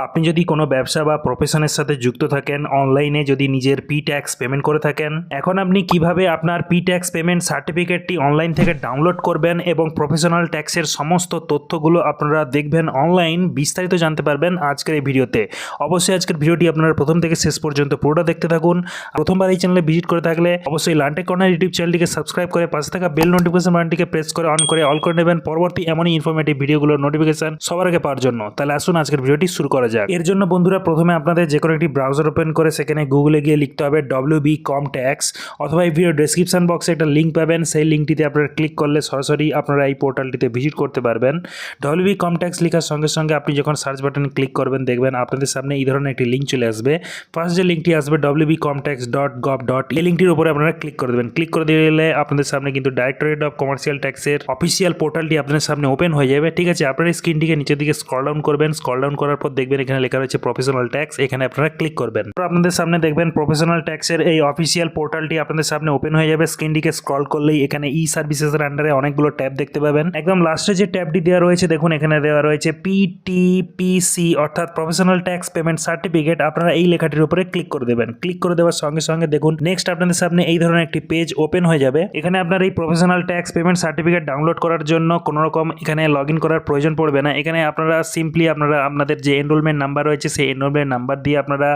আপনি যদি কোনো ব্যবসা বা প্রফেশনের সাথে যুক্ত থাকেন অনলাইনে যদি নিজের পি ট্যাক্স পেমেন্ট করে থাকেন, এখন আপনি কীভাবে আপনার পি ট্যাক্স পেমেন্ট সার্টিফিকেটটি অনলাইন থেকে ডাউনলোড করবেন এবং প্রফেশনাল ট্যাক্সের সমস্ত তথ্যগুলো আপনারা দেখবেন অনলাইন বিস্তারিত জানতে পারবেন আজকের এই ভিডিওতে। অবশ্যই আজকের ভিডিওটি আপনারা প্রথম থেকে শেষ পর্যন্ত পুরোটা দেখতে থাকুন। প্রথমবার এই চ্যানেলে ভিজিট করে থাকলে অবশ্যই লান্টে কর্নার ইউটিউব চ্যানেলটিকে সাবস্ক্রাইব করে পাশে থাকা বেল নোটিফিকেশন বাটনটিকে প্রেস করে অন করে অল করে নেবেন। পরবর্তী এমনই ইনফরমেটিভ ভিডিওগুলোর নোটিফিকেশন সবার আগে পাওয়ার জন্য। তাহলে আসুন আজকের ভিডিওটি শুরু করা যাক। এর জন্য বন্ধুরা প্রথমে আপনাদের যে কোনো একটি ব্রাউজার ওপেন করে সেখানে গুগলে গিয়ে লিখতে হবে ডব্লিউ বি কম ট্যাক্স অথবা এই ভিডিও ডেসক্রিপশন বক্সে একটা লিঙ্ক পাবেন। সেই লিঙ্কটিতে আপনারা ক্লিক করলে সরাসরি আপনারা এই পোর্টালটিতে ভিজিট করতে পারবেন। ডব্লিউ বি কম ট্যাক্স লেখার সঙ্গে সঙ্গে আপনি যখন সার্চ বাটনে ক্লিক করবেন, দেখবেন আপনাদের সামনে এই ধরনের একটি লিঙ্ক চলে আসবে। ফার্স্ট যে লিঙ্কটি আসবে W B com tax dot gov dot এই লিঙ্কটির উপরে আপনারা ক্লিক করে দেবেন। ক্লিক করে দিলে আপনাদের সামনে কিন্তু ডাইরেক্টরেট অফ কমার্শিয়াল ট্যাক্সের অফিসিয়াল পোর্টালটি আপনাদের সামনে ওপেন হয়ে যাবে। ঠিক আছে, আপনার স্ক্রিনটিকে নিচের দিকে স্ক্রল ডাউন করবেন। স্ক্রল ডাউন করার পর দেখবেন এখানে লেখা রয়েছে প্রফেশনাল ট্যাক্স এখানে আপনারা ক্লিক করবেন। তো আপনাদের সামনে দেখবেন প্রফেশনাল ট্যাক্সের এই অফিসিয়াল পোর্টালটি আপনাদের সামনে ওপেন হয়ে যাবে। স্ক্রিনটিকে স্ক্রল করলেই এখানে ই সার্ভিসেসের আন্ডারে অনেকগুলো ট্যাব দেখতে পাবেন। একদম লাস্টে যে ট্যাবটি দেওয়া রয়েছে, দেখুন এখানে দেওয়া রয়েছে পিটিপিসি অর্থাৎ প্রফেশনাল ট্যাক্স পেমেন্ট সার্টিফিকেট আপনারা এই লেখাটির উপরে ক্লিক করে দেবেন। ক্লিক করে দেওয়ার সঙ্গে সঙ্গে দেখুন নেক্সট আপনাদের সামনে এই ধরনের একটি পেজ ওপেন হয়ে যাবে। এখানে আপনার এই professional tax payment certificate download করার জন্য কোনো রকম এখানে লগ করার প্রয়োজন পড়বে না। এখানে আপনারা সিম্পলি আপনারা, আপনাদের যে এনরোলমেন্ট নাম্বার রয়েছে, সেই এনরোলমেন্ট নাম্বার দিয়ে আপনারা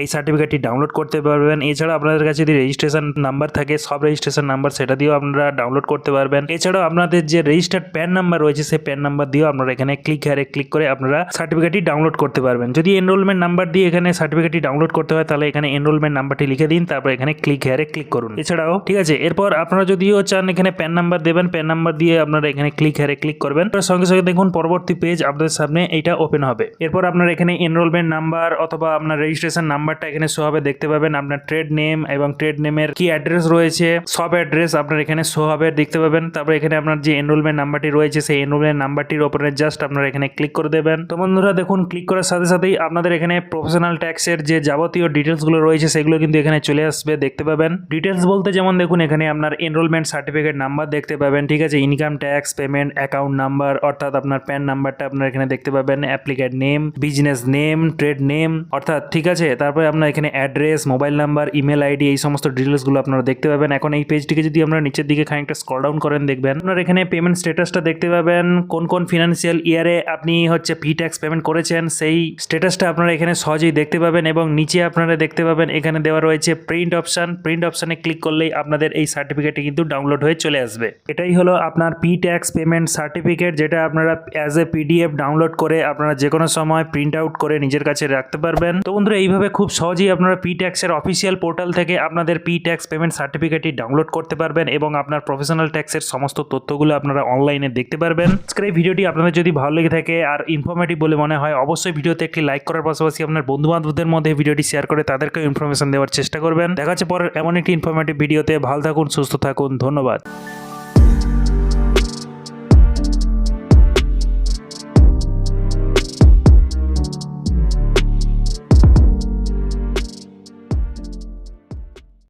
এই সার্টিফিকেটটি ডাউনলোড করতে পারবেন। এছাড়া আপনাদের কাছে যদি রেজিস্ট্রেশন নাম্বার থাকে, সব রেজিস্ট্রেশন নাম্বার সেটা দিয়েও আপনারা ডাউনলোড করতে পারবেন। এছাড়াও আপনাদের যে রেজিস্টার্ড প্যান নাম্বার রয়েছে, সেই প্যান নাম্বার দিয়েও আপনারা এখানে ক্লিক হেয়ারে ক্লিক করে আপনারা সার্টিফিকেটটি ডাউনলোড করতে পারবেন। যদি এনরোলমেন্ট নাম্বার দিয়ে এখানে সার্টিফিকেটটি ডাউনলোড করতে হয়, তাহলে এখানে এনরোলমেন্ট নাম্বারটি লিখে দিন, তারপর এখানে ক্লিক হেয়ারে ক্লিক করুন। এছাড়াও, ঠিক আছে, এরপর আপনারা যদিও চান এখানে প্যান নাম্বার দেবেন প্যান নাম্বার দিয়ে আপনারা এখানে ক্লিক হেয়ারে ক্লিক করবেন। সঙ্গে সঙ্গে দেখুন, পরবর্তী পেজ আপনাদের সামনে এইটা ওপেন হবে। এরপর আপনার এখানে এনরোলমেন্ট নাম্বার অথবা আপনার রেজিস্ট্রেশন নাম্বারটা এখানে শো হবে। দেখতে পাবেন আপনার ট্রেড নেম এবং ট্রেড নেমের কি অ্যাড্রেস রয়েছে। সব অ্যাড্রেস আপনার এখানে শো হবে, দেখতে পাবেন। তারপর এখানে আপনার যে এনরোলমেন্ট নাম্বারটি রয়েছে, সেই এনরোলমেন্ট নাম্বারটির ওপরে জাস্ট আপনারা এখানে ক্লিক করে দেবেন। তো বন্ধুরা, দেখুন ক্লিক করার সাথে সাথেই আপনাদের এখানে প্রফেশনাল ট্যাক্সের যে যাবতীয় ডিটেলসগুলো রয়েছে, সেগুলো কিন্তু এখানে চলে আসবে। দেখতে পাবেন। ডিটেলস বলতে যেমন, দেখুন, এখানে আপনার এনরোলমেন্ট সার্টিফিকেট নাম্বার দেখতে পাবেন, ঠিক আছে? Income tax payment account number অর্থাৎ আপনার প্যান নাম্বারটা আপনার এখানে দেখতে পাবেন applicant name business name trade name অর্থাৎ ঠিক আছে, তারপরে আপনার এখানে address mobile number email ID এই সমস্ত ডিটেলসগুলো আপনারা দেখতে পাবেন। এখন এই পেজটিকে যদি আমরা নিচের দিকে খানিকটা স্ক্রল ডাউন করেন, দেখবেন আপনার এখানে পেমেন্ট স্ট্যাটাসটা দেখতে পাবেন। কোন কোন ফিনান্সিয়াল ইয়ারে আপনি হচ্ছে ফি ট্যাক্স পেমেন্ট করেছেন, সেই স্ট্যাটাসটা আপনারা এখানে সহজেই দেখতে পাবেন এবং নিচে আপনারা দেখতে পাবেন, এখানে দেওয়া রয়েছে প্রিন্ট অপশন প্রিন্ট অপশানে ক্লিক করলেই আপনাদের এই সার্টিফিকেটটি কিন্তু ডাউনলোড হয়ে চলে আসবে। এটাই হলো আপনার পি ট্যাক্স পেমেন্ট সার্টিফিকেট যেটা আপনারা অ্যাজ এ পিডিএফ ডাউনলোড করে আপনারা যে কোনো সময় প্রিন্ট আউট করে নিজের কাছে রাখতে পারবেন। তো বন্ধুরা, এইভাবে খুব সহজেই আপনারা পি ট্যাক্সের অফিসিয়াল পোর্টাল থেকে আপনাদের পি ট্যাক্স পেমেন্ট সার্টিফিকেটটি ডাউনলোড করতে পারবেন এবং আপনার প্রফেশনাল ট্যাক্সের সমস্ত তথ্যগুলো আপনারা অনলাইনে দেখতে পারবেন। আজকের এই ভিডিওটি আপনাদের যদি ভালো লেগে থাকে আর ইনফরমেটিভ বলে মনে হয়, অবশ্যই ভিডিওতে একটি লাইক করার পাশাপাশি আপনার বন্ধু বান্ধবদের মধ্যে ভিডিওটি শেয়ার করে তাদেরকে ইনফরমেশন দেওয়ার চেষ্টা করবেন। দেখা যাচ্ছে পরের এমন একটি ইনফরমেটিভ ভিডিওতে। ভালো থাকুন, সুস্থ থাকুন, ধন্যবাদ।